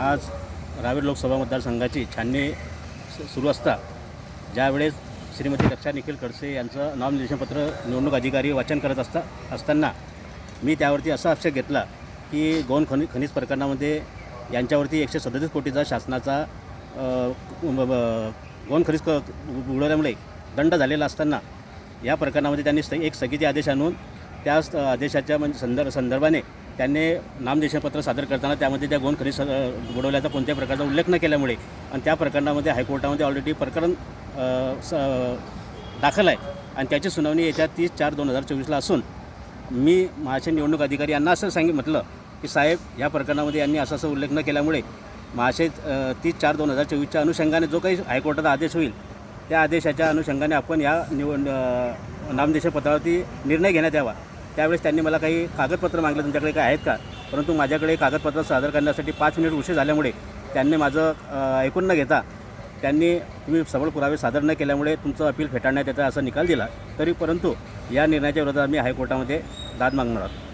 आज रावेर लोकसभा मतदारसंघाची छाननी सु- सुरू असता. ज्यावेळेस श्रीमती रक्षा निखिल खडसे यांचं नामनिर्देशनपत्र निवडणूक अधिकारी वाचन करत असता असताना मी त्यावरती असा आक्षेप घेतला की गौण खनि खनिज प्रकरणामध्ये यांच्यावरती एकशे सदतीस कोटीचा शासनाचा अ, गौण खनिज क उडवल्यामुळे दंड झालेला असताना या प्रकरणामध्ये त्यांनी स्थ एक स्थगिती आदेश आणून त्या स- आदेशाच्या म्हणजे संदर्भ संदर्भाने त्यांनी नामनिर्देशनपत्र सादर करताना त्यामध्ये त्या गोंद खनिज स- बुडवल्याचा कोणत्याही प्रकारचा उल्लेख न केल्यामुळे आणि त्या प्रकरणामध्ये हायकोर्टामध्ये ऑलरेडी प्रकरण स दाखल आहे. आणि त्याची सुनावणी येत्या तीस चार दोन हजार चोवीसला असून मी महाशय निवडणूक अधिकारी यांना असं सांगितलं म्हटलं की साहेब या प्रकरणामध्ये यांनी असं असं उल्लेख न केल्यामुळे महाशय तीस चार दोन हजार चोवीसच्या अनुषंगाने जो काही हायकोर्टाचा आदेश होईल त्या आदेशाच्या अनुषंगाने आपण या निवड अ, निर्णय घेण्यात यावा. त्यावेळेस त्यांनी मला काही कागदपत्र मागले. तुमच्याकडे काय आहेत का? परंतु माझ्याकडे कागदपत्र सादर करण्यासाठी पाच मिनिट उशीर झाल्यामुळे त्यांनी माझं ऐकून न घेता त्यांनी तुम्ही सबळ पुरावे सादर न केल्यामुळे तुमचं अपील फेटाळण्यात येतं असा निकाल दिला. तरी परंतु या निर्णयाच्या विरोधात आम्ही हायकोर्टामध्ये दाद मागणार आहोत.